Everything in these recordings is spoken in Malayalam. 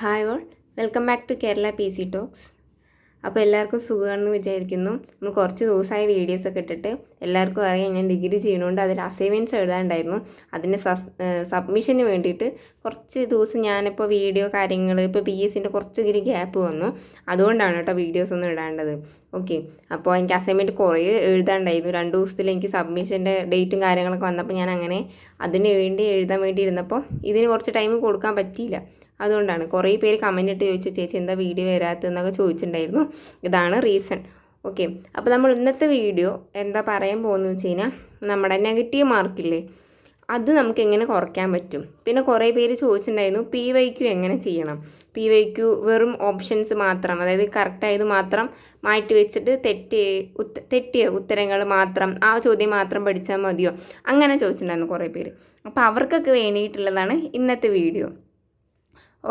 Hi all welcome back to Kerala P C talks അപ്പോൾ എല്ലാവർക്കും സുഖമാണെന്ന് വിചാരിക്കുന്നു. നമ്മൾ കുറച്ച് ദിവസമായി വീഡിയോസൊക്കെ ഇട്ടിട്ട് എല്ലാവർക്കും അറിയാം ഞാൻ ഡിഗ്രി ചെയ്യണോണ്ട് അതിൽ അസൈൻമെന്റ്സ് എഴുതാനുണ്ടായിരുന്നു. അതിന്റെ സസ് സബ്മിഷന് വേണ്ടിയിട്ട് കുറച്ച് ദിവസം ഞാനിപ്പോൾ വീഡിയോ കാര്യങ്ങൾ ഇപ്പോൾ പി എസ് സിന്റെ കുറച്ച് ഇതിൽ ഗ്യാപ്പ് വന്നു. അതുകൊണ്ടാണ് കേട്ടോ വീഡിയോസ് ഒന്നും ഇടാണ്ടത്. ഓക്കെ അപ്പോൾ എനിക്ക് അസൈൻമെന്റ് കുറേ എഴുതാണ്ടായിരുന്നു രണ്ട് ദിവസത്തിൽ എനിക്ക് സബ്മിഷന്റെ ഡേറ്റും കാര്യങ്ങളൊക്കെ വന്നപ്പോൾ ഞാൻ അങ്ങനെ അതിന് വേണ്ടി എഴുതാൻ വേണ്ടി ഇരുന്നപ്പോൾ ഇതിന് കുറച്ച് ടൈം കൊടുക്കാൻ പറ്റിയില്ല. അതുകൊണ്ടാണ്. കുറേ പേര് കമന്റ് ഇട്ട് ചോദിച്ചു ചേച്ചി എന്താ വീഡിയോ വരാത്തതെന്നൊക്കെ ചോദിച്ചിട്ടുണ്ടായിരുന്നു. ഇതാണ് റീസൺ ഓക്കെ അപ്പോൾ നമ്മൾ ഇന്നത്തെ വീഡിയോ എന്താ പറയാൻ പോകുന്നത് വെച്ച് കഴിഞ്ഞാൽ നമ്മുടെ നെഗറ്റീവ് മാർക്കില്ലേ അത് നമുക്ക് എങ്ങനെ കുറയ്ക്കാൻ പറ്റും? പിന്നെ കുറേ പേര് ചോദിച്ചിട്ടുണ്ടായിരുന്നു പി വൈ ക്യു എങ്ങനെ ചെയ്യണം? പി വൈ ക്യു വെറും ഓപ്ഷൻസ് മാത്രം അതായത് കറക്റ്റായത് മാത്രം മാറ്റി വെച്ചിട്ട് തെറ്റി ഉത്ത തെറ്റിയ ഉത്തരങ്ങൾ മാത്രം ആ ചോദ്യം മാത്രം പഠിച്ചാൽ മതിയോ? അങ്ങനെ ചോദിച്ചിട്ടുണ്ടായിരുന്നു കുറേ പേര്. അപ്പോൾ അവർക്കൊക്കെ വേണ്ടിയിട്ടുള്ളതാണ് ഇന്നത്തെ വീഡിയോ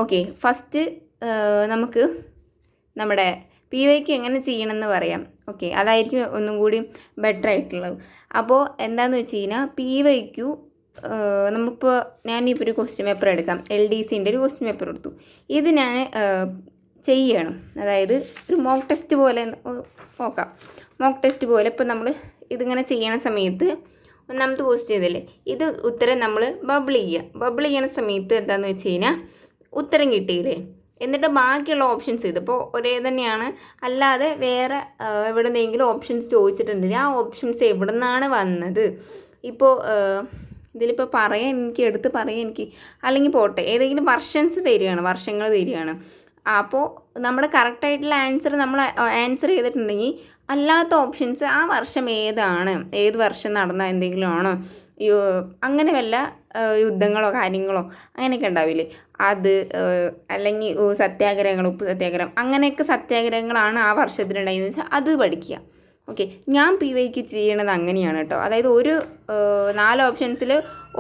ഓക്കെ ഫസ്റ്റ് നമുക്ക് നമ്മുടെ പി വൈക്ക് എങ്ങനെ ചെയ്യണമെന്ന് പറയാം. ഓക്കെ അതായിരിക്കും ഒന്നും കൂടി ബെറ്റർ ആയിട്ടുള്ളത്. അപ്പോൾ എന്താണെന്ന് വെച്ച് കഴിഞ്ഞാൽ പി വൈക്കു നമ്മളിപ്പോൾ ഞാനിപ്പോൾ ഒരു ക്വസ്റ്റ്യൻ പേപ്പർ എടുക്കാം. എൽ ഡി സിന്റെ ഒരു ക്വസ്റ്റ്യൻ പേപ്പർ എടുത്തു. ഇത് ഞാൻ ചെയ്യണം. അതായത് ഒരു മോക്ക് ടെസ്റ്റ് പോലെ നോക്കാം. മോക്ക് ടെസ്റ്റ് പോലെ ഇപ്പോൾ നമ്മൾ ഇതിങ്ങനെ ചെയ്യണ സമയത്ത് ഒന്നാമത്തെ ക്വസ്റ്റ്യൻ ചെയ്തില്ലേ? ഇത് ഉത്തരം നമ്മൾ ബബിൾ ചെയ്യുക ബബിൾ ചെയ്യണ സമയത്ത് എന്താണെന്ന് വെച്ച് കഴിഞ്ഞാൽ ഉത്തരം കിട്ടിയില്ലേ? എന്നിട്ട് ബാക്കിയുള്ള ഓപ്ഷൻസ് ഇതിപ്പോൾ ഒരേ തന്നെയാണ്. അല്ലാതെ വേറെ എവിടെ നിന്നെങ്കിലും ഓപ്ഷൻസ് ചോദിച്ചിട്ടുണ്ടെങ്കിൽ ആ ഓപ്ഷൻസ് എവിടെ നിന്നാണ് വന്നത് ഇപ്പോൾ ഇതിലിപ്പോൾ പറയാൻ എനിക്ക് എടുത്ത് പറയാൻ എനിക്ക് അല്ലെങ്കിൽ പോട്ടെ ഏതെങ്കിലും വർഷൻസ് തരികയാണ് വർഷങ്ങൾ തരികയാണ്. അപ്പോൾ നമ്മുടെ കറക്റ്റായിട്ടുള്ള ആൻസർ നമ്മൾ ആൻസർ ചെയ്തിട്ടുണ്ടെങ്കിൽ അല്ലാത്ത ഓപ്ഷൻസ് ആ വർഷം ഏതാണ്? ഏത് വർഷം നടന്ന എന്തെങ്കിലും ആണോ? അങ്ങനെ വല്ല യുദ്ധങ്ങളോ കാര്യങ്ങളോ അങ്ങനെയൊക്കെ ഉണ്ടാവില്ലേ? അത് അല്ലെങ്കിൽ സത്യാഗ്രഹങ്ങൾ ഉപ്പ് സത്യാഗ്രഹം അങ്ങനെയൊക്കെ സത്യാഗ്രഹങ്ങളാണ് ആ വർഷത്തിലുണ്ടായെന്ന് വെച്ചാൽ അത് പഠിക്കുക. ഓക്കെ. ഞാൻ പി വൈക്ക് ചെയ്യണത് അങ്ങനെയാണ് കേട്ടോ. അതായത് ഒരു നാല് ഓപ്ഷൻസിൽ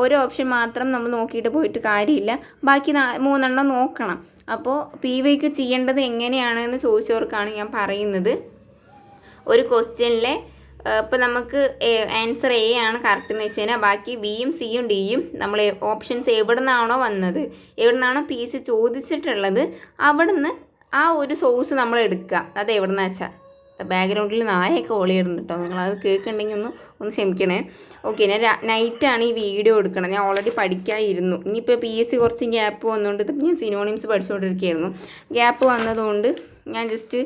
ഒരു ഓപ്ഷൻ മാത്രം നമ്മൾ നോക്കിയിട്ട് പോയിട്ട് കാര്യമില്ല. ബാക്കി മൂന്നെണ്ണം നോക്കണം. അപ്പോൾ പി വൈക്ക് ചെയ്യേണ്ടത് എങ്ങനെയാണെന്ന് ചോദിച്ചവർക്കാണ് ഞാൻ പറയുന്നത്. ഒരു ക്വസ്റ്റ്യനിലെ ഇപ്പോൾ നമുക്ക് ആൻസർ എ ആണ് കറക്റ്റ് എന്ന് വെച്ച് കഴിഞ്ഞാൽ ബാക്കി ബിയും സിയും ഡിയും നമ്മൾ ഓപ്ഷൻസ് എവിടെ നിന്നാണോ വന്നത് എവിടെ നിന്നാണോ പി സി ചോദിച്ചിട്ടുള്ളത് അവിടുന്ന് ആ ഒരു സോഴ്സ് നമ്മൾ എടുക്കുക. അത് എവിടെ നിന്ന് വെച്ചാൽ ബാക്ക്ഗ്രൗണ്ടിൽ നായൊക്കെ ഓളിയിടുന്നുണ്ട് കേട്ടോ നിങ്ങൾ അത് കേൾക്കുന്നുണ്ടെങ്കിൽ ഒന്ന് ഒന്ന് ക്ഷമിക്കണേ. ഓക്കെ ഞാൻ നൈറ്റാണ് ഈ വീഡിയോ എടുക്കണം ഞാൻ ഓൾറെഡി പഠിക്കാതിരുന്നു ഇനിയിപ്പോൾ പി എസ് സി കുറച്ച് ഗ്യാപ്പ് വന്നുകൊണ്ട് ഞാൻ സിനോണിംസ് പഠിച്ചുകൊണ്ടിരിക്കുകയായിരുന്നു ഗ്യാപ്പ് വന്നതുകൊണ്ട് ഞാൻ ജസ്റ്റ്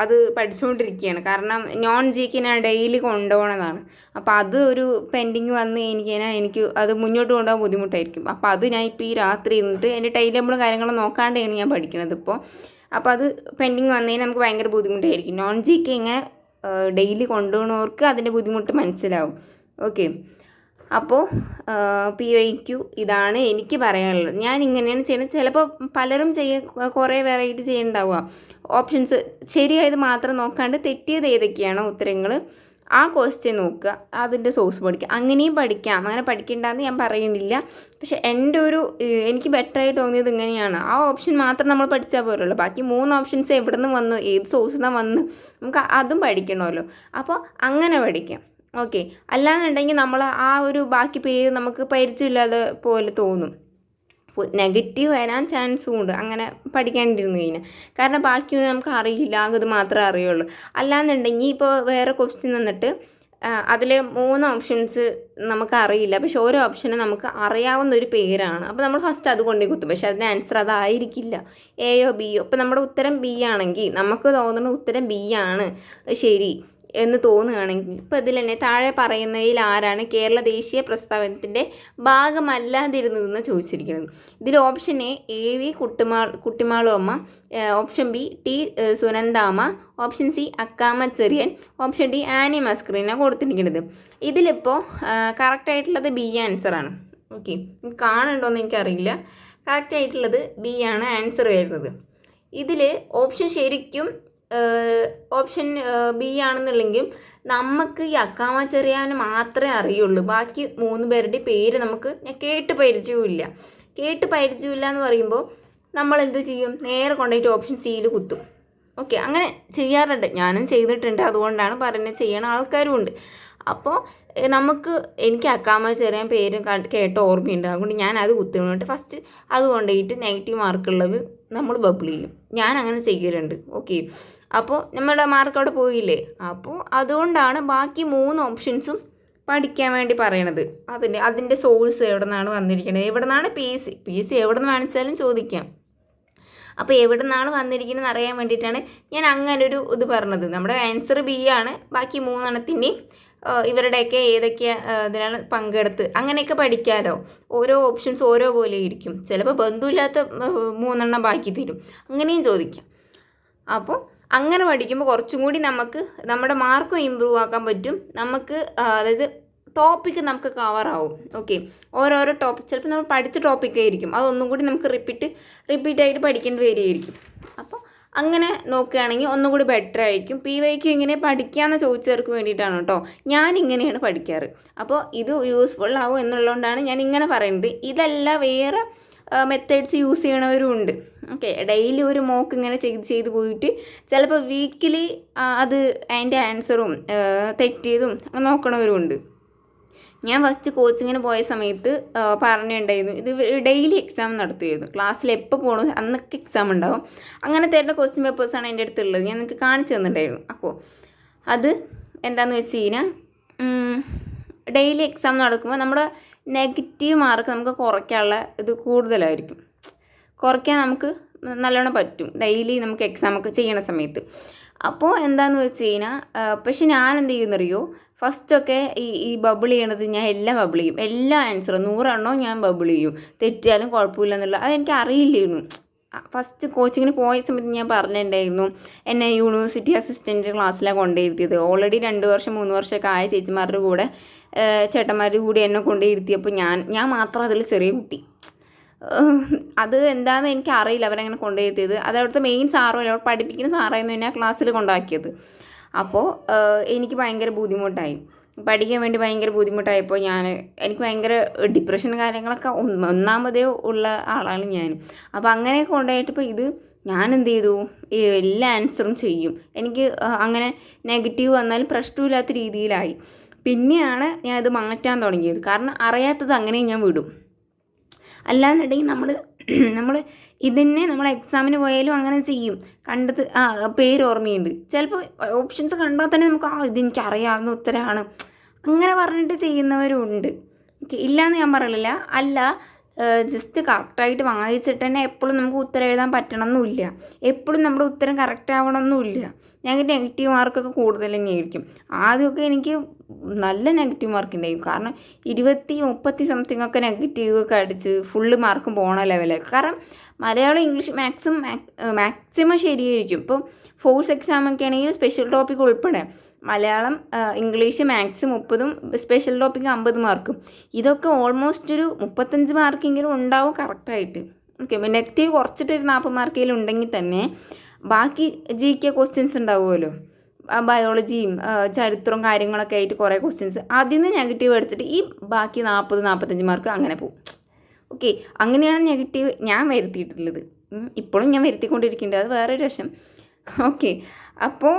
അത് പഠിച്ചുകൊണ്ടിരിക്കുകയാണ് കാരണം നോൺ ജിക്ക് ഞാൻ ഡെയിലി കൊണ്ടുപോകണതാണ്. അപ്പോൾ അത് ഒരു പെൻഡിങ് വന്ന് കഴിഞ്ഞാൽ എനിക്ക് അത് മുന്നോട്ട് കൊണ്ടുപോകാൻ ബുദ്ധിമുട്ടായിരിക്കും. അപ്പോൾ അത് ഞാൻ ഇപ്പോൾ ഈ രാത്രി ഇരുന്നിട്ട് എന്റെ ടൈം ടേബിളും കാര്യങ്ങളും നോക്കാണ്ടാണ് ഞാൻ പഠിക്കുന്നത് ഇപ്പോൾ അപ്പോൾ അത് പെൻഡിങ് വന്നതിന് നമുക്ക് ഭയങ്കര ബുദ്ധിമുട്ടായിരിക്കും. നോൺ ജിക്ക് ഇങ്ങനെ ഡെയിലി കൊണ്ടുപോകുന്നവർക്ക് അതിന്റെ ബുദ്ധിമുട്ട് മനസ്സിലാവും. ഓക്കെ അപ്പോൾ പി വൈ ക്യു ഇതാണ് എനിക്ക് പറയാനുള്ളത്. ഞാൻ ഇങ്ങനെയാണ് ചെയ്യുന്നത് ചിലപ്പോൾ പലരും ചെയ്യ കുറേ വെറൈറ്റി ചെയ്യുന്നുണ്ടാവുക ഓപ്ഷൻസ് ശരിയായത് മാത്രം നോക്കാണ്ട് തെറ്റിയത് ഏതൊക്കെയാണ് ഉത്തരങ്ങൾ ആ ക്വസ്റ്റ്യൻ നോക്കുക. അതിന്റെ സോഴ്സ് പഠിക്കുക. അങ്ങനെയും പഠിക്കാം. അങ്ങനെ പഠിക്കേണ്ടെന്ന് ഞാൻ പറയുന്നില്ല പക്ഷെ എന്റെ ഒരു എനിക്ക് ബെറ്ററായി തോന്നിയത് ഇങ്ങനെയാണ്. ആ ഓപ്ഷൻ മാത്രം നമ്മൾ പഠിച്ചാൽ പോരുള്ളൂ ബാക്കി മൂന്ന് ഓപ്ഷൻസ് എവിടെ നിന്ന് വന്നു? ഏത് സോഴ്സ് നിന്നാണ് വന്ന്? നമുക്ക് അതും പഠിക്കണമല്ലോ. അപ്പോൾ അങ്ങനെ പഠിക്കാം. ഓക്കെ. അല്ലാന്നുണ്ടെങ്കിൽ നമ്മൾ ആ ഒരു ബാക്കി പേര് നമുക്ക് പരിചയമില്ലാതെ പോലെ തോന്നും. നെഗറ്റീവ് വരാൻ ചാൻസും ഉണ്ട്. അങ്ങനെ പഠിക്കാണ്ടിരുന്നു കഴിഞ്ഞാൽ കാരണം ബാക്കിയൊന്നും നമുക്ക് അറിയില്ല. അത് മാത്രമേ അറിയുള്ളൂ. അല്ലാന്നുണ്ടെങ്കിൽ ഇപ്പോൾ വേറെ ക്വസ്റ്റ്യൻ തന്നിട്ട് അതിൽ മൂന്ന് ഓപ്ഷൻസ് നമുക്ക് അറിയില്ല. പക്ഷെ ഓരോ ഓപ്ഷനും നമുക്ക് അറിയാവുന്ന ഒരു പേരാണ്. അപ്പോൾ നമ്മൾ ഫസ്റ്റ് അത് കൊണ്ടേ കുത്തും. പക്ഷെ അതിന്റെ ആൻസർ അതായിരിക്കില്ല. എയോ ബിയോ ഇപ്പോൾ നമ്മുടെ ഉത്തരം ബി ആണെങ്കിൽ നമുക്ക് തോന്നുന്ന ഉത്തരം ബി ആണ്. ശരി. എന്ന് തോന്നുകയാണെങ്കിൽ ഇപ്പോൾ ഇതിൽ തന്നെ താഴെ പറയുന്നവയിൽ ആരാണ് കേരള ദേശീയ പ്രസ്താവനത്തിന്റെ ഭാഗമല്ലാതിരുന്നതെന്ന് ചോദിച്ചിരിക്കുന്നത്. ഇതിൽ option A A V കുട്ടിമാൾ Kuttimalu Amma option B T സുനന്ദാമ option C Accamma Cherian option D Annie Mascarene കൊടുത്തിരിക്കുന്നത്. ഇതിലിപ്പോൾ കറക്റ്റായിട്ടുള്ളത് ബി ആൻസറാണ് ഓക്കെ കാണുന്നുണ്ടോയെന്ന് എനിക്കറിയില്ല. കറക്റ്റായിട്ടുള്ളത് ബി ആണ് ആൻസർ വരുന്നത്. ഇതിൽ ഓപ്ഷൻ ശരിക്കും ഓപ്ഷൻ ബി ആണെന്നുണ്ടെങ്കിൽ നമുക്ക് ഈ അക്കാമ ചെറിയാവിന് മാത്രമേ അറിയുള്ളൂ. ബാക്കി മൂന്ന് പേരുടെ പേര് നമുക്ക് ഞാൻ കേട്ട് പരിചയമില്ല കേട്ട് പരിചയമില്ല എന്ന് പറയുമ്പോൾ നമ്മൾ എന്ത് ചെയ്യും? നേരെ കൊണ്ടുപോയിട്ട് ഓപ്ഷൻ സിയിൽ കുത്തും. ഓക്കെ അങ്ങനെ ചെയ്യാറുണ്ട്. ഞാനും ചെയ്തിട്ടുണ്ട്. അതുകൊണ്ടാണ് പറയുന്നത് ചെയ്യണ ആൾക്കാരും ഉണ്ട്. അപ്പോൾ നമുക്ക് എനിക്ക് അക്കാമ ചെറിയ പേര് കേട്ട ഓർമ്മയുണ്ട്. അതുകൊണ്ട് ഞാൻ അത് കുത്തിയിട്ട് ഫസ്റ്റ് അത് കൊണ്ടുപോയിട്ട് നെഗറ്റീവ് മാർക്കുള്ളത് നമ്മൾ ബബിൾ ചെയ്യും. ഞാൻ അങ്ങനെ ചെയ്യലുണ്ട്. ഓക്കെ. അപ്പോൾ നമ്മുടെ മാർക്ക് അവിടെ പോയില്ലേ? അപ്പോൾ അതുകൊണ്ടാണ് ബാക്കി മൂന്ന് ഓപ്ഷൻസും പഠിക്കാൻ വേണ്ടി പറയണത്. അതിന്റെ അതിന്റെ സോഴ്സ് എവിടെ നിന്നാണ് വന്നിരിക്കുന്നത് എവിടെ നിന്നാണ് P S C P S C എവിടെ നിന്ന് വേണിച്ചാലും ചോദിക്കാം. അപ്പോൾ എവിടെ നിന്നാണ് വന്നിരിക്കുന്നത് അറിയാൻ വേണ്ടിയിട്ടാണ് ഞാൻ അങ്ങനെ ഒരു ഇത് പറഞ്ഞത്. നമ്മുടെ ആൻസർ ബി ആണ്. ബാക്കി മൂന്നെണ്ണത്തിന്റെയും ഇവരുടെയൊക്കെ ഏതൊക്കെ ഇതിനാണ് പങ്കെടുത്ത് അങ്ങനെയൊക്കെ പഠിക്കാമല്ലോ ഓരോ ഓപ്ഷൻസ് ഓരോ പോലെ ഇരിക്കും. ചിലപ്പോൾ ബന്ധുവില്ലാത്ത മൂന്നെണ്ണം ബാക്കി തരും. അങ്ങനെയും ചോദിക്കാം. അപ്പോൾ അങ്ങനെ പഠിക്കുമ്പോൾ കുറച്ചും കൂടി നമുക്ക് നമ്മുടെ മാർക്കും ഇമ്പ്രൂവ് ആക്കാൻ പറ്റും. നമുക്ക് അതായത് ടോപ്പിക്ക് നമുക്ക് കവർ ആവും. ഓക്കെ ഓരോരോ ടോപ്പിക് ചിലപ്പോൾ നമ്മൾ പഠിച്ച ടോപ്പിക്കേ ആയിരിക്കും. അതൊന്നും കൂടി നമുക്ക് റിപ്പീറ്റ് റിപ്പീറ്റ് ആയിട്ട് പഠിക്കേണ്ടി വരികയായിരിക്കും അപ്പോൾ അങ്ങനെ നോക്കുകയാണെങ്കിൽ ഒന്നും കൂടി ബെറ്റർ ആയിരിക്കും. പി വൈക്ക് ഇങ്ങനെ പഠിക്കാമെന്ന് ചോദിച്ചവർക്ക് വേണ്ടിയിട്ടാണ് കേട്ടോ ഞാൻ ഇങ്ങനെയാണ് പഠിക്കാറ്. അപ്പോൾ ഇത് യൂസ്ഫുൾ ആവും എന്നുള്ളതുകൊണ്ടാണ് ഞാൻ ഇങ്ങനെ പറയുന്നത്. ഇതല്ല വേറെ മെത്തേഡ്സ് യൂസ് ചെയ്യണവരും ഉണ്ട് ഓക്കെ ഡെയിലി ഒരു മോക്ക് ഇങ്ങനെ ചെയ്ത് ചെയ്ത് പോയിട്ട് ചിലപ്പോൾ വീക്കിലി അത് അതിന്റെ ആൻസറും തെറ്റിയതും നോക്കണവരും ഉണ്ട് ഞാൻ ഫസ്റ്റ് കോച്ചിങ്ങിന് പോയ സമയത്ത് പറഞ്ഞിട്ടുണ്ടായിരുന്നു. ഇത് ഡെയിലി എക്സാം നടത്തുമായിരുന്നു ക്ലാസ്സിൽ എപ്പോൾ പോകണോ അന്നൊക്കെ എക്സാം ഉണ്ടാവും. അങ്ങനെ തരുന്ന ക്വസ്റ്റ്യൻ പേപ്പേഴ്സാണ് എന്റെ അടുത്തുള്ളത്. ഞാൻ നിങ്ങൾക്ക് കാണിച്ചു തന്നിട്ടുണ്ടായിരുന്നു. അപ്പോൾ അത് എന്താണെന്ന് വെച്ച് കഴിഞ്ഞാൽ ഡെയിലി എക്സാം നടക്കുമ്പോൾ നമ്മുടെ നെഗറ്റീവ് മാർക്ക് നമുക്ക് കുറയ്ക്കാനുള്ള ഇത് കൂടുതലായിരിക്കും. കുറയ്ക്കാൻ നമുക്ക് നല്ലോണം പറ്റും. ഡെയിലി നമുക്ക് എക്സാം ഒക്കെ ചെയ്യണ സമയത്ത്. അപ്പോൾ എന്താണെന്ന് വെച്ച് കഴിഞ്ഞാൽ പക്ഷെ ഞാൻ എന്ത് ചെയ്യുന്നറിയോ ഫസ്റ്റൊക്കെ ഈ ഈ ബബിൾ ചെയ്യണത് ഞാൻ എല്ലാം ബബിൾ ചെയ്യും. എല്ലാ ആൻസറും നൂറെണ്ണോ ഞാൻ ബബിൾ ചെയ്യും. തെറ്റിയാലും കുഴപ്പമില്ല എന്നുള്ള അതെനിക്ക് അറിയില്ലായിരുന്നു ഫസ്റ്റ് കോച്ചിങ്ങിന് പോയ സമയത്ത് ഞാൻ പറഞ്ഞിട്ടുണ്ടായിരുന്നു എന്നെ യൂണിവേഴ്സിറ്റി അസിസ്റ്റന്റ് ക്ലാസ്സിലാണ് കൊണ്ടുവരുത്തിയത്. ഓൾറെഡി രണ്ട് വർഷം മൂന്ന് വർഷമൊക്കെ ആയ ചേച്ചിമാരുടെ കൂടെ ചേട്ടന്മാരുടെ കൂടെ എന്നെ കൊണ്ടുവരുത്തിയപ്പോൾ ഞാൻ ഞാൻ മാത്രം അതിൽ ചെറിയ കുട്ടി. അത് എന്താണെന്ന് എനിക്ക് അറിയില്ല അവരങ്ങനെ കൊണ്ടുവരുത്തിയത്. അത് അവിടുത്തെ മെയിൻ സാറോ അല്ല പഠിപ്പിക്കുന്ന സാറായിരുന്നു എന്നെ ആ ക്ലാസ്സിൽ കൊണ്ടാക്കിയത്. അപ്പോൾ എനിക്ക് ഭയങ്കര ബുദ്ധിമുട്ടായി. പഠിക്കാൻ വേണ്ടി ഭയങ്കര ബുദ്ധിമുട്ടായപ്പോൾ ഞാൻ എനിക്ക് ഭയങ്കര ഡിപ്രഷൻ കാര്യങ്ങളൊക്കെ ഒന്ന് ഒന്നാമതേ ഉള്ള ആളാണ് ഞാൻ. അപ്പോൾ അങ്ങനെയൊക്കെ ഉണ്ടായിട്ടിപ്പോൾ ഇത് ഞാൻ എന്ത് ചെയ്തു? എല്ലാ ആൻസറും ചെയ്യും. എനിക്ക് അങ്ങനെ നെഗറ്റീവ് വന്നാലും പ്രശ്നമില്ലാത്ത രീതിയിലായി. പിന്നെയാണ് ഞാൻ ഇത് മാറ്റാൻ തുടങ്ങിയത്. കാരണം അറിയാത്തത് അങ്ങനെ ഞാൻ വിടും. അല്ലാന്നുണ്ടെങ്കിൽ നമ്മൾ നമ്മൾ ഇതന്നെ നമ്മൾ എക്സാമിന് പോയാലും അങ്ങനെ ചെയ്യും. കണ്ടത് ആ പേര് ഓർമ്മയുണ്ട്. ചിലപ്പോൾ ഓപ്ഷൻസ് കണ്ടാൽ തന്നെ നമുക്ക് ആ ഇതെനിക്ക് അറിയാവുന്ന ഉത്തരമാണ് അങ്ങനെ പറഞ്ഞിട്ട് ചെയ്യുന്നവരുണ്ട്. ഇല്ല ഇല്ലയെന്ന് ഞാൻ പറയലില്ല. അല്ല ജസ്റ്റ് കറക്റ്റായിട്ട് വായിച്ചിട്ട് തന്നെ എപ്പോഴും നമുക്ക് ഉത്തരം എഴുതാൻ പറ്റണമെന്നില്ല എപ്പോഴും നമ്മുടെ ഉത്തരം കറക്റ്റ് ആവണമെന്നില്ല ഞങ്ങൾക്ക് നെഗറ്റീവ് മാർക്കൊക്കെ കൂടുതൽ തന്നെയായിരിക്കും. ആദ്യമൊക്കെ എനിക്ക് നല്ല നെഗറ്റീവ് മാർക്ക് ഉണ്ടായിരുന്നു കാരണം ഇരുപത്തി മുപ്പത്തി സംതിങ് ഒക്കെ നെഗറ്റീവ് ഒക്കെ അടിച്ച് ഫുള്ള് മാർക്കും പോണ ലെവലൊക്കെ കാരണം മലയാളം ഇംഗ്ലീഷ് മാക്സിമം മാക്സിമം ശരിയായിരിക്കും. ഇപ്പോൾ ഫോഴ്സ് എക്സാം ഒക്കെ ആണെങ്കിൽ സ്പെഷ്യൽ ടോപ്പിക് ഉൾപ്പെടെ. മലയാളം ഇംഗ്ലീഷ് മാത്സ് മുപ്പതും സ്പെഷ്യൽ ടോപ്പിക് അമ്പത് മാർക്കും ഇതൊക്കെ ഓൾമോസ്റ്റ് ഒരു മുപ്പത്തഞ്ച് മാർക്കെങ്കിലും ഉണ്ടാവും കറക്റ്റായിട്ട് ഓക്കെ നെഗറ്റീവ് കുറച്ചിട്ട് ഒരു നാൽപ്പത് മാർക്കെങ്കിലും ഉണ്ടെങ്കിൽ തന്നെ ബാക്കി ജി കെ ക്വസ്റ്റ്യൻസ് ഉണ്ടാവുമല്ലോ. ബയോളജിയും ചരിത്രവും കാര്യങ്ങളൊക്കെ ആയിട്ട് കുറേ ക്വസ്റ്റ്യൻസ് അതിൽ നിന്ന് നെഗറ്റീവ് എടുത്തിട്ട് ഈ ബാക്കി നാൽപ്പത് നാൽപ്പത്തഞ്ച് മാർക്ക് അങ്ങനെ പോകും. ഓക്കെ അങ്ങനെയാണ് നെഗറ്റീവ് ഞാൻ വരുത്തിയിട്ടുള്ളത്. ഇപ്പോഴും ഞാൻ വരുത്തിക്കൊണ്ടിരിക്കുന്നുണ്ട്. അത് വേറൊരു വശം ഓക്കെ. അപ്പോൾ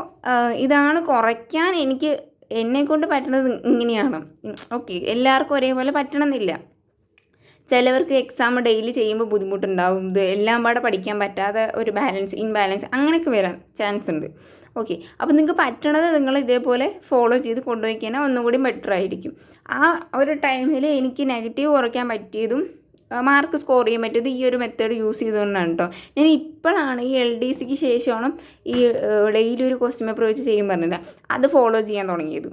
ഇതാണ് കുറയ്ക്കാൻ എനിക്ക് എന്നെ കൊണ്ട് പറ്റുന്നത് ഇങ്ങനെയാണ്. ഓക്കെ. എല്ലാവർക്കും ഒരേപോലെ പറ്റണമെന്നില്ല. ചിലവർക്ക് എക്സാം ഡെയിലി ചെയ്യുമ്പോൾ ബുദ്ധിമുട്ടുണ്ടാവും. ഇത് എല്ലാം പാടെ പഠിക്കാൻ പറ്റാതെ ഒരു ബാലൻസ് ഇൻബാലൻസ് അങ്ങനെയൊക്കെ വരാൻ ചാൻസ് ഉണ്ട്. ഓക്കെ. അപ്പോൾ നിങ്ങൾക്ക് പറ്റണത് നിങ്ങൾ ഇതേപോലെ ഫോളോ ചെയ്ത് കൊണ്ടുപോയി കഴിഞ്ഞാൽ ഒന്നുകൂടി ബെറ്റർ ആയിരിക്കും. ആ ഒരു ടൈമിൽ എനിക്ക് നെഗറ്റീവ് കുറയ്ക്കാൻ പറ്റിയതും മാർക്ക് സ്കോർ ചെയ്യാൻ പറ്റിയത് ഈ ഒരു മെത്തേഡ് യൂസ് ചെയ്തുകൊണ്ടാണ് കേട്ടോ ഞാൻ ഇപ്പോഴാണ് ഈ എൽ ഡി സിക്ക് ശേഷമാണ് ഈ ഡെയിലി ഒരു ക്വസ്റ്റ്യൻ പേപ്പർ വെച്ച് ചെയ്യാൻ പറഞ്ഞില്ല. അത് ഫോളോ ചെയ്യാൻ തുടങ്ങിയത്.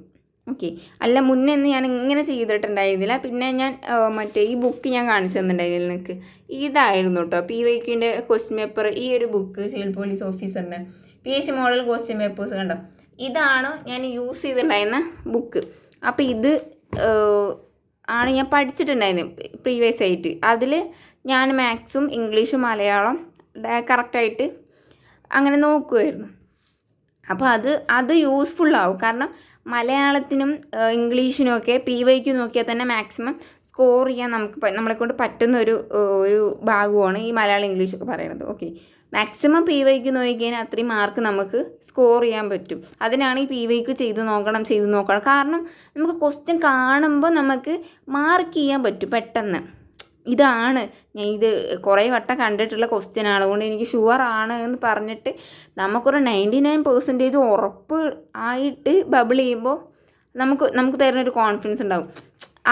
ഓക്കെ അല്ല മുന്നേ ഒന്നും ഞാൻ ഇങ്ങനെ ചെയ്തിട്ടുണ്ടായിരുന്നില്ല. പിന്നെ ഞാൻ മറ്റേ ഈ ബുക്ക് ഞാൻ കാണിച്ചു തന്നിട്ടുണ്ടായിരുന്നില്ല നിങ്ങൾക്ക് ഇതായിരുന്നു കേട്ടോ പി വൈക്കിന്റെ ക്വസ്റ്റ്യൻ പേപ്പർ ഈ ഒരു book civil police ഓഫീസറിന്റെ P S C model question papers കണ്ടോ? ഇതാണ് ഞാൻ യൂസ് ചെയ്തിട്ടുണ്ടായിരുന്ന ബുക്ക് അപ്പോൾ ഇത് ആണ് ഞാൻ പഠിച്ചിട്ടുണ്ടായിരുന്നു പ്രീവിയസ് ആയിട്ട്. അതിൽ ഞാൻ മാത്സും ഇംഗ്ലീഷും മലയാളം കറക്റ്റായിട്ട് അങ്ങനെ നോക്കുമായിരുന്നു അപ്പോൾ അത് അത് യൂസ്ഫുൾ ആവും. കാരണം മലയാളത്തിനും ഇംഗ്ലീഷിനും ഒക്കെ പി വൈക്ക് നോക്കിയാൽ തന്നെ മാക്സിമം സ്കോർ ചെയ്യാൻ നമുക്ക് നമ്മളെക്കൊണ്ട് നമ്മളെ കൊണ്ട് പറ്റുന്ന ഒരു ഒരു ഭാഗമാണ് ഈ മലയാളം ഇംഗ്ലീഷ് ഒക്കെ പറയുന്നത്. ഓക്കെ മാക്സിമം പി വൈക്ക് നോക്കിക്കഴിഞ്ഞാൽ അത്രയും മാർക്ക് നമുക്ക് സ്കോർ ചെയ്യാൻ പറ്റും. അതിനാണ് ഈ പി വൈക്ക് ചെയ്ത് നോക്കണം ചെയ്ത് നോക്കണം. കാരണം നമുക്ക് ക്വസ്റ്റ്യൻ കാണുമ്പോൾ നമുക്ക് മാർക്ക് ചെയ്യാൻ പറ്റും പെട്ടെന്ന്. ഇതാണ് ഞാൻ ഇത് കുറേ വട്ടം കണ്ടിട്ടുള്ള ക്വസ്റ്റ്യൻ ആണ്. അതുകൊണ്ട് എനിക്ക് ഷുവർ ആണ് എന്ന് പറഞ്ഞിട്ട് നമുക്കൊരു നയന്റി നയൻ പെർസെന്റേജ് ഉറപ്പ് ആയിട്ട് ബബിൾ ചെയ്യുമ്പോൾ നമുക്ക് നമുക്ക് തരുന്നൊരു കോൺഫിഡൻസ് ഉണ്ടാവും.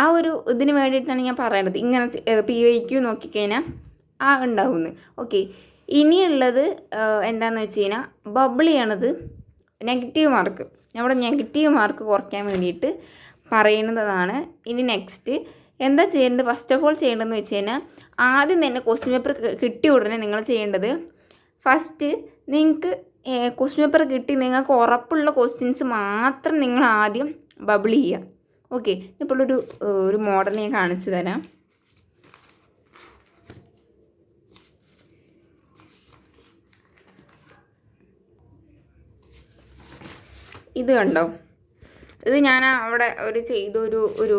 ആ ഒരു ഇതിന് വേണ്ടിയിട്ടാണ് ഞാൻ പറയുന്നത് ഇങ്ങനെ പി വൈക്ക് നോക്കിക്കഴിഞ്ഞാൽ ആ ഉണ്ടാവുമെന്ന്. ഓക്കെ ഇനിയുള്ളത് എന്താന്ന് വെച്ച് കഴിഞ്ഞാൽ ബബിൾ ചെയ്യണത് നെഗറ്റീവ് മാർക്ക് നമ്മുടെ നെഗറ്റീവ് മാർക്ക് കുറയ്ക്കാൻ വേണ്ടിയിട്ട് പറയുന്നതാണ്. ഇനി നെക്സ്റ്റ് എന്താ ചെയ്യേണ്ടത്? ഫസ്റ്റ് ഓഫ് ഓൾ ചെയ്യേണ്ടതെന്ന് വെച്ച് കഴിഞ്ഞാൽ ആദ്യം തന്നെ ക്വസ്റ്റ്യൻ പേപ്പർ കിട്ടിയ ഉടനെ നിങ്ങൾ ചെയ്യേണ്ടത് ഫസ്റ്റ് നിങ്ങൾക്ക് ക്വസ്റ്റ്യൻ പേപ്പർ കിട്ടി നിങ്ങൾക്ക് ഉറപ്പുള്ള ക്വസ്റ്റ്യൻസ് മാത്രം നിങ്ങൾ ആദ്യം ബബിൾ ചെയ്യുക. ഓക്കെ ഇപ്പോൾ ഒരു ഒരു മോഡൽ ഞാൻ കാണിച്ചു തരാം. ഇത് കണ്ടോ? ഇത് ഞാൻ അവിടെ ഒരു ചെയ്ത ഒരു ഒരു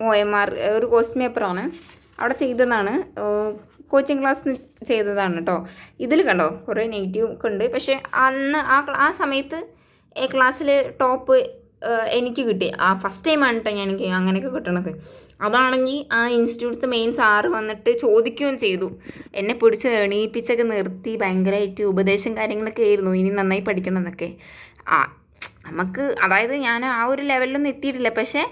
ഒ എം ആർ ഒരു കോസ്റ്റ് പേപ്പറാണ്. അവിടെ ചെയ്തതാണ് കോച്ചിങ് ക്ലാസ് ചെയ്തതാണ് കേട്ടോ ഇതിൽ കണ്ടോ കുറേ നെഗറ്റീവ് ഒക്കെ ഉണ്ട്. പക്ഷേ അന്ന് ആ ആ സമയത്ത് ക്ലാസ്സിൽ ടോപ്പ് എനിക്ക് കിട്ടി. ആ ഫസ്റ്റ് ടൈമാണ് കേട്ടോ ഞാൻ എനിക്ക് അങ്ങനെയൊക്കെ കിട്ടണത്. അതാണെങ്കിൽ ആ ഇൻസ്റ്റിറ്റ്യൂട്ടിലത്തെ മെയിൻ സാറ് വന്നിട്ട് ചോദിക്കുകയും ചെയ്തു. എന്നെ പിടിച്ച് എണീപ്പിച്ചൊക്കെ നിർത്തി ഭയങ്കരമായിട്ട് ഉപദേശം കാര്യങ്ങളൊക്കെ ആയിരുന്നു. ഇനി നന്നായി പഠിക്കണം എന്നൊക്കെ. ആ നമുക്ക് അതായത് ഞാൻ ആ ഒരു ലെവലിലൊന്നും എത്തിയിട്ടില്ല. പക്ഷേ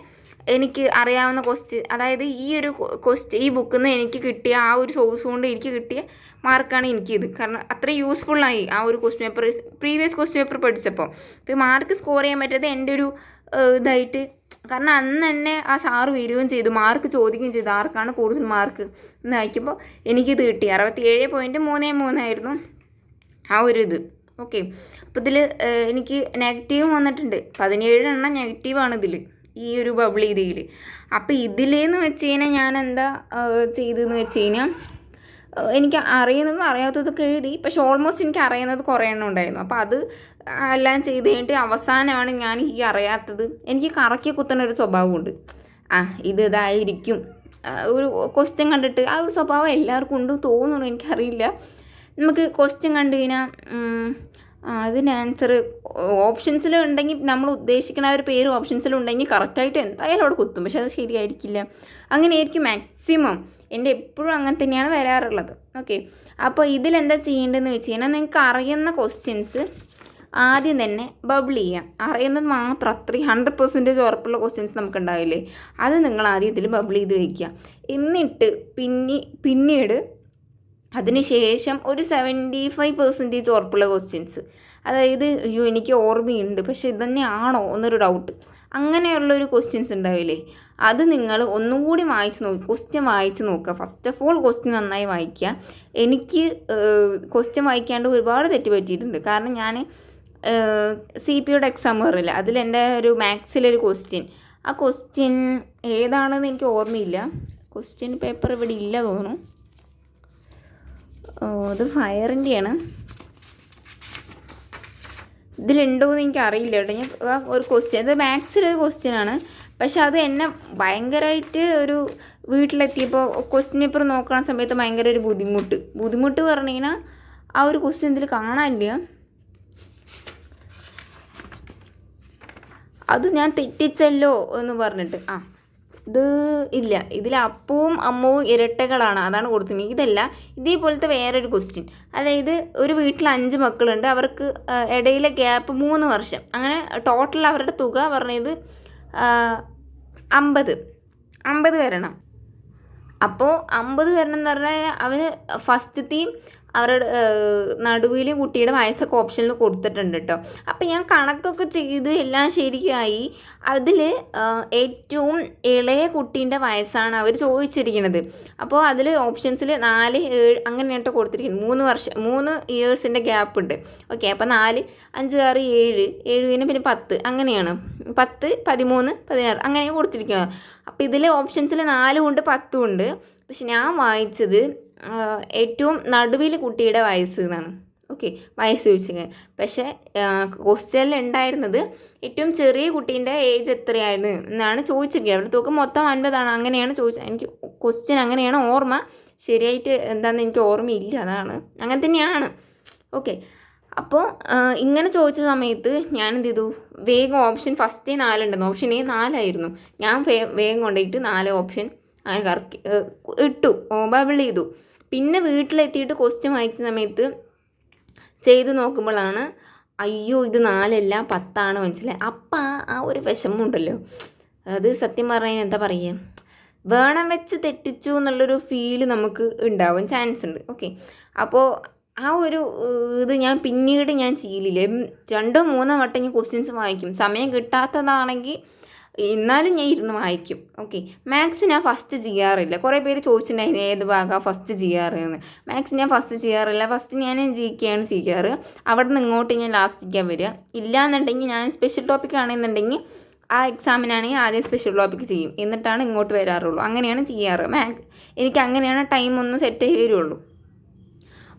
എനിക്ക് അറിയാവുന്ന ക്വസ്റ്റ്യൻ അതായത് ഈ ഒരു ക്വസ്റ്റ്യൻ ഈ ബുക്കിൽ നിന്ന് എനിക്ക് കിട്ടിയ ആ ഒരു സോഴ്സ് കൊണ്ട് എനിക്ക് കിട്ടിയ മാർക്കാണ് എനിക്കിത്. കാരണം അത്ര യൂസ്ഫുള്ളായി ആ ഒരു question paper previous question paper പഠിച്ചപ്പോൾ ഇപ്പോൾ മാർക്ക് സ്കോർ ചെയ്യാൻ പറ്റാതെ എന്റെ ഒരു ഇതായിട്ട്. കാരണം അന്ന് തന്നെ ആ സാറ് വരികയും ചെയ്തു മാർക്ക് ചോദിക്കുകയും ചെയ്തു ആർക്കാണ് കൂടുതൽ മാർക്ക് എന്ന് അയക്കുമ്പോൾ എനിക്കിത് കിട്ടി. അറുപത്തി ഏഴ് പോയിന്റ് മൂന്ന് മൂന്നായിരുന്നു ആ ഒരു ഇത്. ഓക്കെ അപ്പോൾ ഇതിൽ എനിക്ക് നെഗറ്റീവും വന്നിട്ടുണ്ട്. പതിനേഴ് എണ്ണം നെഗറ്റീവാണ് ഇതിൽ ഈ ഒരു ബബിൾ രീതിയിൽ അപ്പോൾ ഇതിലേന്ന് വെച്ച് കഴിഞ്ഞാൽ ഞാൻ എന്താ ചെയ്തതെന്ന് വെച്ച് കഴിഞ്ഞാൽ എനിക്ക് അറിയുന്നതും അറിയാത്തതൊക്കെ എഴുതി പക്ഷെ ഓൾമോസ്റ്റ് എനിക്ക് അറിയുന്നത് കുറേ എണ്ണം ഉണ്ടായിരുന്നു. അപ്പോൾ അത് എല്ലാം ചെയ്ത് കഴിഞ്ഞിട്ട് അവസാനമാണ് ഞാൻ ഈ അറിയാത്തത്. എനിക്ക് കറക്കി കുത്തുന്ന ഒരു സ്വഭാവമുണ്ട്. ആ ഇത് ഇതായിരിക്കും. ഒരു ക്വസ്റ്റ്യൻ കണ്ടിട്ട് ആ ഒരു സ്വഭാവം എല്ലാവർക്കും ഉണ്ട് തോന്നുന്നു. എനിക്കറിയില്ല. നമുക്ക് ക്വസ്റ്റ്യൻ കണ്ടു കഴിഞ്ഞാൽ അതിന് ആൻസർ ഓപ്ഷൻസിൽ ഉണ്ടെങ്കിൽ നമ്മൾ ഉദ്ദേശിക്കുന്ന ഒരു പേര് ഓപ്ഷൻസിൽ ഉണ്ടെങ്കിൽ കറക്റ്റായിട്ട് എന്തായാലും അവിടെ കുത്തും. പക്ഷെ അത് ശരിയായിരിക്കില്ല. അങ്ങനെയായിരിക്കും മാക്സിമം എന്റെ എപ്പോഴും അങ്ങനെ തന്നെയാണ് വരാറുള്ളത്. ഓക്കെ അപ്പോൾ ഇതിലെന്താ ചെയ്യേണ്ടതെന്ന് വെച്ച് കഴിഞ്ഞാൽ നിങ്ങൾക്ക് അറിയുന്ന ക്വസ്റ്റ്യൻസ് ആദ്യം തന്നെ ബബിൾ ചെയ്യാം അറിയുന്നത് മാത്രം അത്രയും ഹൺഡ്രഡ് പെർസെന്റേജ് ഉറപ്പുള്ള ക്വസ്റ്റ്യൻസ് നമുക്ക് ഉണ്ടാവില്ലേ അത് നിങ്ങൾ ആദ്യം ഇതിൽ ബബിൾ ചെയ്ത് വയ്ക്കുക എന്നിട്ട് പിന്നെ പിന്നീട് അതിനുശേഷം ഒരു സെവന്റി ഫൈവ് പെർസെന്റേജ് ഉറപ്പുള്ള ക്വസ്റ്റ്യൻസ് അതായത് അയ്യോ എനിക്ക് ഓർമ്മയുണ്ട് പക്ഷെ ഇതന്നെയാണോ എന്നൊരു ഡൗട്ട് അങ്ങനെയുള്ളൊരു ക്വസ്റ്റ്യൻസ് ഉണ്ടാവില്ലേ? അത് നിങ്ങൾ ഒന്നും കൂടി വായിച്ച് നോക്കി ക്വസ്റ്റ്യൻ വായിച്ച് നോക്കുക. ഫസ്റ്റ് ഓഫ് ഓൾ ക്വസ്റ്റ്യൻ നന്നായി വായിക്കുക. എനിക്ക് ക്വസ്റ്റ്യൻ വായിക്കാണ്ട് ഒരുപാട് തെറ്റ് പറ്റിയിട്ടുണ്ട് കാരണം ഞാൻ സി പി യുടെ എക്സാം പറഞ്ഞില്ല? അതിലെന്റെ ഒരു മാത്സിലൊരു ക്വസ്റ്റ്യൻ ആ ക്വസ്റ്റ്യൻ ഏതാണെന്ന് എനിക്ക് ഓർമ്മയില്ല. ക്വസ്റ്റ്യൻ പേപ്പർ ഇവിടെ ഇല്ല തോന്നുന്നു. ഓ അത് ഫയറിന്റെയാണ് ഇതിലുണ്ടോ എന്ന് എനിക്ക് അറിയില്ല കേട്ടോ. ഞാൻ ഒരു ക്വസ്റ്റ്യൻ ഇത് മാത്സിലൊരു ക്വസ്റ്റ്യൻ ആണ്. പക്ഷെ അത് എന്നെ ഭയങ്കരമായിട്ട് ഒരു വീട്ടിലെത്തിയപ്പോൾ ക്വസ്റ്റ്യൻ പേപ്പർ നോക്കണ സമയത്ത് ഭയങ്കര ഒരു ബുദ്ധിമുട്ട്. ബുദ്ധിമുട്ട് പറഞ്ഞു കഴിഞ്ഞാൽ ആ ഒരു ക്വസ്റ്റ്യൻ ഇതിൽ കാണാനില്ല. അത് ഞാൻ തെറ്റിച്ചല്ലോ എന്ന് പറഞ്ഞിട്ട്. ആ. ഇത് ഇല്ല. ഇതിൽ അപ്പവും അമ്മവും ഇരട്ടകളാണ്. അതാണ് കൊടുത്തിരിക്കുന്നത്. ഇതല്ല ഇതേപോലത്തെ വേറൊരു ക്വസ്റ്റ്യൻ അതായത് ഒരു വീട്ടിൽ അഞ്ച് മക്കളുണ്ട്. അവർക്ക് ഇടയിലെ ഗ്യാപ്പ് മൂന്ന് വർഷം. അങ്ങനെ ടോട്ടൽ അവരുടെ തുക പറഞ്ഞത് അമ്പത്. അമ്പത് വരണം. അപ്പോൾ അമ്പത് വരണം എന്ന് പറഞ്ഞാൽ അവന് ഫസ്റ്റത്തെയും അവരുടെ നടുവിൽ കുട്ടിയുടെ വയസ്സൊക്കെ ഓപ്ഷനിൽ കൊടുത്തിട്ടുണ്ട് കേട്ടോ അപ്പം ഞാൻ കണക്കൊക്കെ ചെയ്ത് എല്ലാം ശരിയായി. അതിൽ ഏറ്റവും ഇളയ കുട്ടീന്റെ വയസ്സാണ് അവർ ചോദിച്ചിരിക്കുന്നത്. അപ്പോൾ അതിൽ ഓപ്ഷൻസിൽ നാല് ഏഴ് അങ്ങനെ കേട്ടോ കൊടുത്തിരിക്കുന്നത്. മൂന്ന് വർഷം മൂന്ന് ഇയേഴ്സിന്റെ ഗ്യാപ്പ് ഉണ്ട്. ഓക്കെ അപ്പോൾ നാല് അഞ്ച് ആറ് ഏഴ് ഏഴ് കഴിഞ്ഞ് പിന്നെ പത്ത്. അങ്ങനെയാണ്. പത്ത് പതിമൂന്ന് പതിനാറ് അങ്ങനെ കൊടുത്തിരിക്കുന്നത്. അപ്പോൾ ഇതിൽ ഓപ്ഷൻസിൽ നാലും ഉണ്ട് പത്തും ഉണ്ട്. പക്ഷെ ഞാൻ വായിച്ചത് ഏറ്റവും നടുവിൽ കുട്ടിയുടെ വയസ്സ് എന്നാണ്. ഓക്കെ വയസ്സ് ചോദിച്ചത് പക്ഷേ ഹോസ്റ്റലിൽ ഉണ്ടായിരുന്നത് ഏറ്റവും ചെറിയ കുട്ടീന്റെ ഏജ് എത്രയായിരുന്നു എന്നാണ് ചോദിച്ചിരിക്കുന്നത് അവരുടെ തൂക്കം മൊത്തം അൻപതാണ് അങ്ങനെയാണ് ചോദിച്ചത്. എനിക്ക് ക്വസ്റ്റ്യൻ അങ്ങനെയാണ് ഓർമ്മ. ശരിയായിട്ട് എന്താണെന്ന് എനിക്ക് ഓർമ്മയില്ല അതാണ്. അങ്ങനെ തന്നെയാണ്. ഓക്കെ അപ്പോൾ ഇങ്ങനെ ചോദിച്ച സമയത്ത് ഞാൻ എന്ത് ചെയ്തു? വേഗം ഓപ്ഷൻ ഫസ്റ്റേ നാലുണ്ടെന്ന്. ഓപ്ഷൻ എ നാലായിരുന്നു. ഞാൻ വേഗം കൊണ്ടുപോയിട്ട് നാല് ഓപ്ഷൻ അങ്ങനെ കറക്കി ഇട്ടു ബബിൾ ചെയ്തു. പിന്നെ വീട്ടിലെത്തിയിട്ട് ക്വസ്റ്റ്യൻ വായിച്ച സമയത്ത് ചെയ്ത് നോക്കുമ്പോഴാണ് അയ്യോ ഇത് നാലല്ല പത്താണ് മനസ്സിലായി അപ്പം ആ ആ ഒരു വിഷമമുണ്ടല്ലോ. അത് സത്യം പറഞ്ഞാൽ എന്താ പറയുക? വേണം വെച്ച് തെറ്റിച്ചു എന്നുള്ളൊരു ഫീൽ നമുക്ക് ഉണ്ടാവും ചാൻസ് ഉണ്ട്. ഓക്കെ അപ്പോൾ ആ ഒരു ഇത് ഞാൻ പിന്നീട് ഞാൻ ചെയ്യലില്ല രണ്ടോ മൂന്നോ വട്ടം ഞാൻ ക്വസ്റ്റ്യൻസ് വായിക്കും. സമയം കിട്ടാത്തതാണെങ്കിൽ എന്നാലും ഞാൻ ഇരുന്ന് വായിക്കും. ഓക്കെ മാത്സ് ഞാൻ ഫസ്റ്റ് ചെയ്യാറില്ല. കുറേ പേര് ചോദിച്ചിട്ടുണ്ടായിരുന്നു ഏത് ഭാഗമാണ് ഫസ്റ്റ് ചെയ്യാറ് എന്ന് മാത്സ് ഞാൻ ഫസ്റ്റ് ചെയ്യാറില്ല. ഫസ്റ്റ് ഞാൻ ജി കെയാണ് ചെയ്യാറ്. അവിടെ നിന്ന് ഇങ്ങോട്ട് ഞാൻ ലാസ്റ്റിക്കാൻ വരിക. ഇല്ലയെന്നുണ്ടെങ്കിൽ ഞാൻ സ്പെഷ്യൽ ടോപ്പിക് ആണെന്നുണ്ടെങ്കിൽ ആ എക്സാമിനാണെങ്കിൽ ആദ്യം സ്പെഷ്യൽ ടോപ്പിക് ചെയ്യും. എന്നിട്ടാണ് ഇങ്ങോട്ട് വരാറുള്ളൂ. അങ്ങനെയാണ് ചെയ്യാറ്. മാത്സ് എനിക്ക് അങ്ങനെയാണ് ടൈം ഒന്ന് സെറ്റ് ആയി വരുള്ളൂ.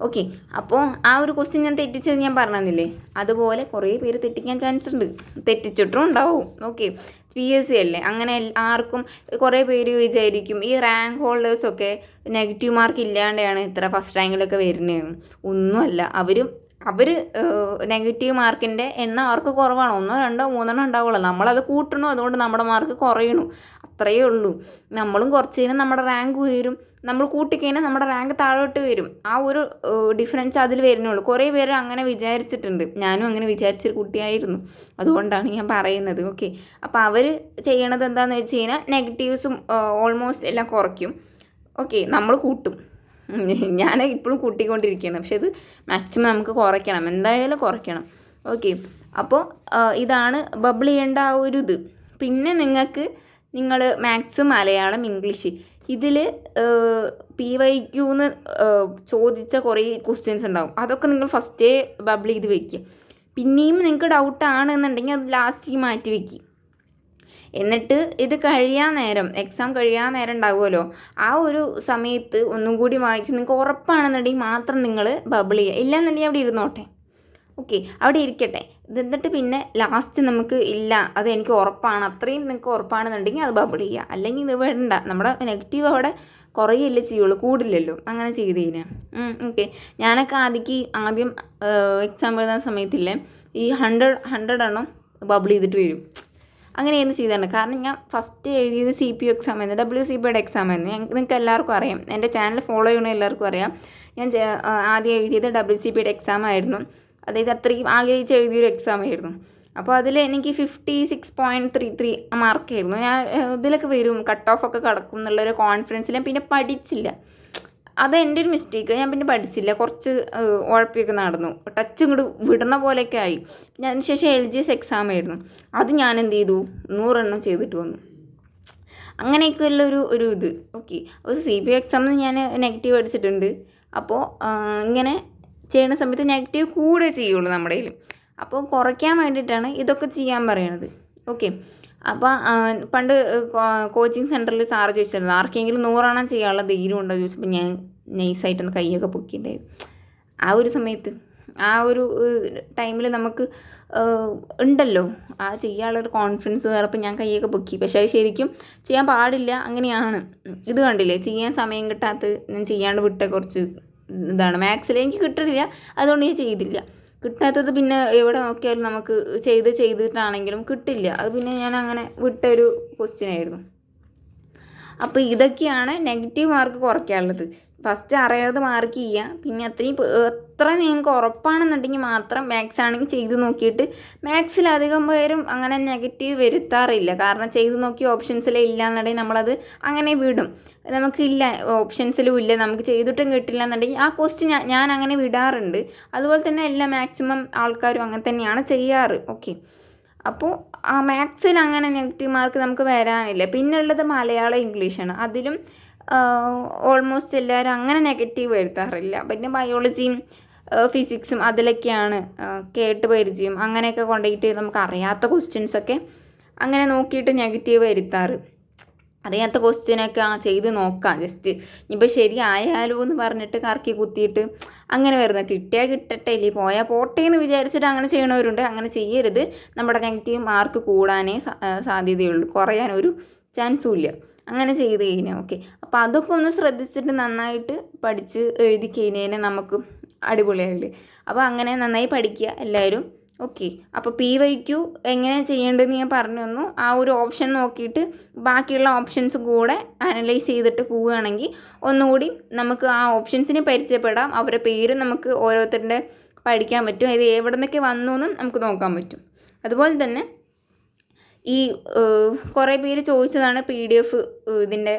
ഓക്കെ അപ്പോൾ ആ ഒരു ക്വസ്റ്റ്യൻ ഞാൻ തെറ്റിച്ചത് ഞാൻ പറഞ്ഞില്ലേ അതുപോലെ കുറേ പേര് തെറ്റിക്കാൻ ചാൻസ് ഉണ്ട്. തെറ്റിച്ചിട്ടും ഉണ്ടാവും. ഓക്കെ പി എസ് സി അല്ലേ? അങ്ങനെ ആർക്കും കുറേ പേര് വിചാരിക്കും ഈ റാങ്ക് ഹോൾഡേഴ്സൊക്കെ നെഗറ്റീവ് മാർക്ക് ഇല്ലാണ്ടാണ് ഇത്ര ഫസ്റ്റ് റാങ്കിലൊക്കെ വരുന്നത് ഒന്നുമല്ല അവരും അവർ നെഗറ്റീവ് മാർക്കിന്റെ എണ്ണം അവർക്ക് കുറവാണ്. ഒന്നോ രണ്ടോ മൂന്നെണ്ണോ ഉണ്ടാവുള്ളൂ. നമ്മളത് കൂട്ടണു? അതുകൊണ്ട് നമ്മുടെ മാർക്ക് കുറയണു. അത്രയേ ഉള്ളൂ. നമ്മളും കുറച്ച് കഴിഞ്ഞാൽ നമ്മുടെ റാങ്ക് ഉയരും. നമ്മൾ കൂട്ടിക്കഴിഞ്ഞാൽ നമ്മുടെ റാങ്ക് താഴോട്ട് വരും. ആ ഒരു ഡിഫറൻസ് അതിൽ വരുന്നുള്ളൂ. കുറേ പേര് അങ്ങനെ വിചാരിച്ചിട്ടുണ്ട്. ഞാനും അങ്ങനെ വിചാരിച്ചൊരു കുട്ടിയായിരുന്നു. അതുകൊണ്ടാണ് ഞാൻ പറയുന്നത്. ഓക്കെ അപ്പോൾ അവർ ചെയ്യണത് എന്താണെന്ന് വെച്ച് കഴിഞ്ഞാൽ നെഗറ്റീവ്സും ഓൾമോസ്റ്റ് എല്ലാം കുറയ്ക്കും. ഓക്കെ നമ്മൾ കൂട്ടും. ഞാൻ ഇപ്പോഴും കൂട്ടിക്കൊണ്ടിരിക്കുകയാണ് പക്ഷെ ഇത് മാക്സിമം നമുക്ക് കുറയ്ക്കണം. എന്തായാലും കുറയ്ക്കണം. ഓക്കെ അപ്പോൾ ഇതാണ് ബബിൾ ചെയ്യേണ്ട ആ ഒരു ഇത്. പിന്നെ നിങ്ങൾക്ക് നിങ്ങൾ മാത്സ് മലയാളം ഇംഗ്ലീഷ്. ഇതിൽ പി വൈ ക്യൂന്ന് ചോദിച്ച കുറേ ക്വസ്റ്റ്യൻസ് ഉണ്ടാവും. അതൊക്കെ നിങ്ങൾ ഫസ്റ്റേ ബബിൾ ചെയ്ത് വെക്കുക പിന്നെയും നിങ്ങൾക്ക് ഡൗട്ട് ആണെന്നുണ്ടെങ്കിൽ അത് ലാസ്റ്റ് മാറ്റി വെക്കുക എന്നിട്ട് ഇത് കഴിയാൻ നേരം എക്സാം കഴിയാൻ നേരം ഉണ്ടാവുമല്ലോ. ആ ഒരു സമയത്ത് ഒന്നും കൂടി വായിച്ച് നിങ്ങൾക്ക് ഉറപ്പാണെന്നുണ്ടെങ്കിൽ മാത്രം നിങ്ങൾ ബബിൾ ചെയ്യുക. ഇല്ലാന്നുണ്ടെങ്കിൽ അവിടെ ഇരുന്നോട്ടെ. ഓക്കെ അവിടെ ഇരിക്കട്ടെ. എന്നിട്ട് പിന്നെ ലാസ്റ്റ് നമുക്ക് ഇല്ല. അത് എനിക്ക് ഉറപ്പാണ്. അത്രയും നിങ്ങൾക്ക് ഉറപ്പാണെന്നുണ്ടെങ്കിൽ അത് ബബിൾ ചെയ്യുക. അല്ലെങ്കിൽ ഇത് വേണ്ട. നമ്മുടെ നെഗറ്റീവ് അവിടെ കുറയല്ലേ ചെയ്യുള്ളൂ. കൂടില്ലല്ലോ. അങ്ങനെ ചെയ്ത് കഴിഞ്ഞാൽ ഓക്കെ ഞാനൊക്കെ ആദ്യക്ക് ആദ്യം എക്സാം എഴുതുന്ന സമയത്തില്ലേ ഈ ഹൺഡ്രഡ് ഹൺഡ്രഡ് എണ്ണം ബബിൾ ചെയ്തിട്ട് വരും. അങ്ങനെയായിരുന്നു ചെയ്തിട്ടുണ്ട് കാരണം ഞാൻ ഫസ്റ്റ് എഴുതിയത് സി പി യു എക്സാം ആയിരുന്നു. ഡബ്ല്യു സി പിയുടെ എക്സാം ആയിരുന്നു. ഞങ്ങൾക്ക് നിങ്ങൾക്ക് എല്ലാവർക്കും അറിയാം. എന്റെ ചാനൽ ഫോളോ ചെയ്യണ എല്ലാവർക്കും അറിയാം. ഞാൻ ആദ്യം എഴുതിയത് ഡബ്ല്യു സി പിയുടെ എക്സാം ആയിരുന്നു. അതായത് അത്രയും ആഗ്രഹിച്ച് എഴുതിയൊരു എക്സാം ആയിരുന്നു. അപ്പോൾ അതിൽ എനിക്ക് fifty six point three three മാർക്കായിരുന്നു ഞാൻ ഇതിലൊക്കെ വരും. കട്ട് ഓഫ് ഒക്കെ കടക്കും എന്നുള്ളൊരു കോൺഫിഡൻസിൽ ഞാൻ പിന്നെ പഠിച്ചില്ല. അത് എന്റെ ഒരു മിസ്റ്റേക്ക് ഞാൻ പിന്നെ പഠിച്ചില്ല. കുറച്ച് ഉഴപ്പിയൊക്കെ നടന്നു. ടച്ച് ഇങ്ങോട്ട് വിടുന്ന പോലെയൊക്കെ ആയി. പിന്നെ അതിനുശേഷം എൽ ജി എസ് എക്സാം ആയിരുന്നു. അത് ഞാൻ എന്ത് ചെയ്തു? നൂറെണ്ണം ചെയ്തിട്ട് വന്നു. അങ്ങനെയൊക്കെയുള്ള ഒരു ഒരു ഇത്. ഓക്കെ അപ്പോൾ സി ബി എക്സാമിന് ഞാൻ നെഗറ്റീവ് അടിച്ചിട്ടുണ്ട്. അപ്പോൾ ഇങ്ങനെ ചെയ്യുന്ന സമയത്ത് നെഗറ്റീവ് കൂടെ ചെയ്യുള്ളൂ നമ്മുടെ കയ്യിൽ. അപ്പോൾ കുറയ്ക്കാൻ വേണ്ടിയിട്ടാണ് ഇതൊക്കെ ചെയ്യാൻ പറയണത്. ഓക്കെ അപ്പോൾ പണ്ട് കോച്ചിങ് സെന്ററിൽ സാറ് ചോദിച്ചിരുന്നു ആർക്കെങ്കിലും നൂറെണ്ണം ചെയ്യാനുള്ള ധൈര്യം ഉണ്ടോ ചോദിച്ചപ്പോൾ ഞാൻ നൈസായിട്ടൊന്ന് കൈയൊക്കെ പൊക്കിയിട്ടുണ്ടായിരുന്നു ആ ഒരു സമയത്ത് ആ ഒരു ടൈമിൽ നമുക്ക് ഉണ്ടല്ലോ ആ ചെയ്യാനുള്ളൊരു കോൺഫിഡൻസ് കയറപ്പോൾ ഞാൻ കൈയൊക്കെ പൊക്കി. പക്ഷേ അത് ശരിക്കും ചെയ്യാൻ പാടില്ല അങ്ങനെയാണ്. ഇത് കണ്ടില്ലേ ചെയ്യാൻ സമയം കിട്ടാത്ത ഞാൻ ചെയ്യാണ്ട് വിട്ട കുറച്ച് ഇതാണ്. മാത്സിൽ എനിക്ക് കിട്ടില്ല അതുകൊണ്ട് ഞാൻ ചെയ്തില്ല. കിട്ടാത്തത് പിന്നെ എവിടെ നോക്കിയാലും നമുക്ക് ചെയ്ത് ചെയ്തിട്ടാണെങ്കിലും കിട്ടില്ല. അത് പിന്നെ ഞാൻ അങ്ങനെ വിട്ടൊരു ക്വസ്റ്റ്യൻ ആയിരുന്നു. അപ്പോൾ ഇതൊക്കെയാണ് നെഗറ്റീവ് മാർക്ക് കുറയ്ക്കാനുള്ളത്. ഫസ്റ്റ് അറിയാതെ മാർക്ക് ചെയ്യുക. പിന്നെ അത്രയും എത്ര നിങ്ങൾക്ക് ഉറപ്പാണെന്നുണ്ടെങ്കിൽ മാത്രം മാത്സ് ആണെങ്കിൽ ചെയ്ത് നോക്കിയിട്ട് മാത്സിൽ അധികം പേരും അങ്ങനെ നെഗറ്റീവ് വരുത്താറില്ല. കാരണം ചെയ്ത് നോക്കിയ ഓപ്ഷൻസിലേ ഇല്ല എന്നുണ്ടെങ്കിൽ നമ്മളത് അങ്ങനെ വിടും. നമുക്കില്ല ഓപ്ഷൻസിലും ഇല്ല. നമുക്ക് ചെയ്തിട്ടും കിട്ടില്ല എന്നുണ്ടെങ്കിൽ ആ ക്വസ്റ്റ്യൻ ഞാൻ അങ്ങനെ വിടാറുണ്ട്. അതുപോലെ തന്നെ എല്ലാ മാക്സിമം ആൾക്കാരും അങ്ങനെ തന്നെയാണ് ചെയ്യാറ്. ഓക്കെ അപ്പോൾ ആ മാത്സിൽ അങ്ങനെ നെഗറ്റീവ് മാർക്ക് നമുക്ക് വരാനില്ല. പിന്നെ ഉള്ളത് മലയാളം ഇംഗ്ലീഷാണ് അതിലും ഓൾമോസ്റ്റ് എല്ലാവരും അങ്ങനെ നെഗറ്റീവ് വരുത്താറില്ല. പിന്നെ ബയോളജിയും ഫിസിക്സും അതിലൊക്കെയാണ് കേട്ട് പരിചയം. അങ്ങനെയൊക്കെ കൊണ്ടുപോയിട്ട് നമുക്ക് അറിയാത്ത ക്വസ്റ്റ്യൻസൊക്കെ അങ്ങനെ നോക്കിയിട്ട് നെഗറ്റീവ് വരുത്താറ്. അറിയാത്ത ക്വസ്റ്റ്യനൊക്കെ ആ ചെയ്ത് നോക്കാം. ജസ്റ്റ് ഇനിയിപ്പോൾ ശരിയായാലോ എന്ന് പറഞ്ഞിട്ട് കറക്കി കുത്തിയിട്ട് അങ്ങനെ വരുന്നത് കിട്ടിയാൽ കിട്ടട്ടെ ഇല്ലേ? പോയാൽ പോട്ടെ എന്ന് വിചാരിച്ചിട്ട് അങ്ങനെ ചെയ്യണവരുണ്ട്. അങ്ങനെ ചെയ്യരുത്. നമ്മുടെ നെഗറ്റീവ് മാർക്ക് കൂടാനേ സാധ്യതയുള്ളൂ. കുറയാൻ ഒരു ചാൻസും ഇല്ല. അങ്ങനെ ചെയ്ത് കഴിഞ്ഞാൽ ഓക്കെ അപ്പോൾ അതൊക്കെ ഒന്ന് ശ്രദ്ധിച്ചിട്ട് നന്നായിട്ട് പഠിച്ച് എഴുതി കഴിഞ്ഞാൽ നമുക്ക് അടിപൊളിയായില്ലേ? അപ്പോൾ അങ്ങനെ നന്നായി പഠിക്കുക എല്ലാവരും. ഓക്കെ അപ്പോൾ പി വൈ ക്യു എങ്ങനെ ചെയ്യേണ്ടതെന്ന് ഞാൻ പറഞ്ഞു തന്നു. ആ ഒരു ഓപ്ഷൻ നോക്കിയിട്ട് ബാക്കിയുള്ള ഓപ്ഷൻസ് കൂടെ അനലൈസ് ചെയ്തിട്ട് പോവുകയാണെങ്കിൽ ഒന്നുകൂടി നമുക്ക് ആ ഓപ്ഷൻസിനെ പരിചയപ്പെടാം. അവരുടെ പേര് നമുക്ക് ഓരോരുത്തരുടെ പഠിക്കാൻ പറ്റും. ഇത് എവിടെ നിന്നൊക്കെ വന്നു എന്നും നമുക്ക് നോക്കാൻ പറ്റും. അതുപോലെ തന്നെ ഈ കുറേ പേര് ചോദിച്ചതാണ് പി ഡി എഫ് ഇതിന്റെ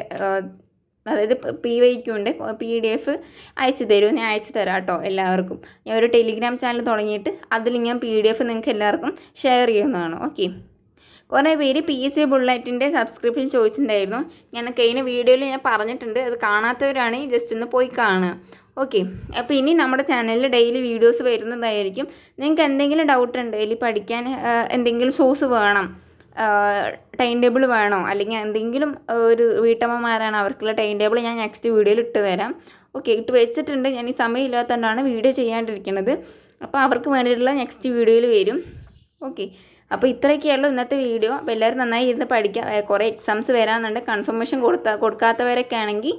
അതായത് പി വൈക്കുണ്ട് പി ഡി എഫ് അയച്ചു തരുമോ ഞാൻ അയച്ചു തരാം കേട്ടോ എല്ലാവർക്കും. ഞാൻ ഒരു ടെലിഗ്രാം ചാനൽ തുടങ്ങിയിട്ട് അതിൽ ഞാൻ പി ഡി എഫ് നിങ്ങൾക്ക് എല്ലാവർക്കും ഷെയർ ചെയ്യുന്നതാണ്. ഓക്കെ. കുറേ പേര് പി എസ് സി ബുള്ളറ്റിന്റെ സബ്സ്ക്രിപ്ഷൻ ചോദിച്ചിട്ടുണ്ടായിരുന്നു. ഞാൻ കഴിഞ്ഞ വീഡിയോയിൽ ഞാൻ പറഞ്ഞിട്ടുണ്ട്. അത് കാണാത്തവരാണെങ്കിൽ ജസ്റ്റ് ഒന്ന് പോയി കാണുക. ഓക്കെ. അപ്പോൾ ഇനി നമ്മുടെ ചാനലിൽ ഡെയിലി വീഡിയോസ് വരുന്നതായിരിക്കും. നിങ്ങൾക്ക് എന്തെങ്കിലും ഡൗട്ട് ഉണ്ട് ഇതിൽ പഠിക്കാൻ എന്തെങ്കിലും സോഴ്സ് വേണം. ടൈം ടേബിൾ വേണോ? അല്ലെങ്കിൽ എന്തെങ്കിലും ഒരു വീട്ടമ്മമാരാണ് അവർക്കുള്ള ടൈം ടേബിൾ ഞാൻ നെക്സ്റ്റ് വീഡിയോയിൽ ഇട്ട് തരാം. ഓക്കെ ഇട്ട് വെച്ചിട്ടുണ്ട്. ഞാൻ ഈ സമയമില്ലാത്തതുകൊണ്ടാണ് വീഡിയോ ചെയ്യാണ്ടിരിക്കുന്നത്. അപ്പോൾ അവർക്ക് വേണ്ടിയിട്ടുള്ള നെക്സ്റ്റ് വീഡിയോയിൽ വരും. ഓക്കെ അപ്പോൾ ഇത്രയൊക്കെയുള്ളൂ ഇന്നത്തെ വീഡിയോ അപ്പോൾ എല്ലാവരും നന്നായി ഇരുന്ന് പഠിക്കുക കുറേ എക്സാംസ് വരാമെന്നുണ്ട് കൺഫർമേഷൻ കൊടുത്ത കൊടുക്കാത്തവരൊക്കെ ആണെങ്കിൽ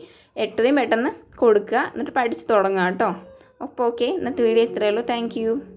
എത്രയും പെട്ടെന്ന് കൊടുക്കുക എന്നിട്ട് പഠിച്ച് തുടങ്ങാം കേട്ടോ. അപ്പോൾ ഓക്കെ ഇന്നത്തെ വീഡിയോ ഇത്രയേ ഉള്ളൂ. താങ്ക്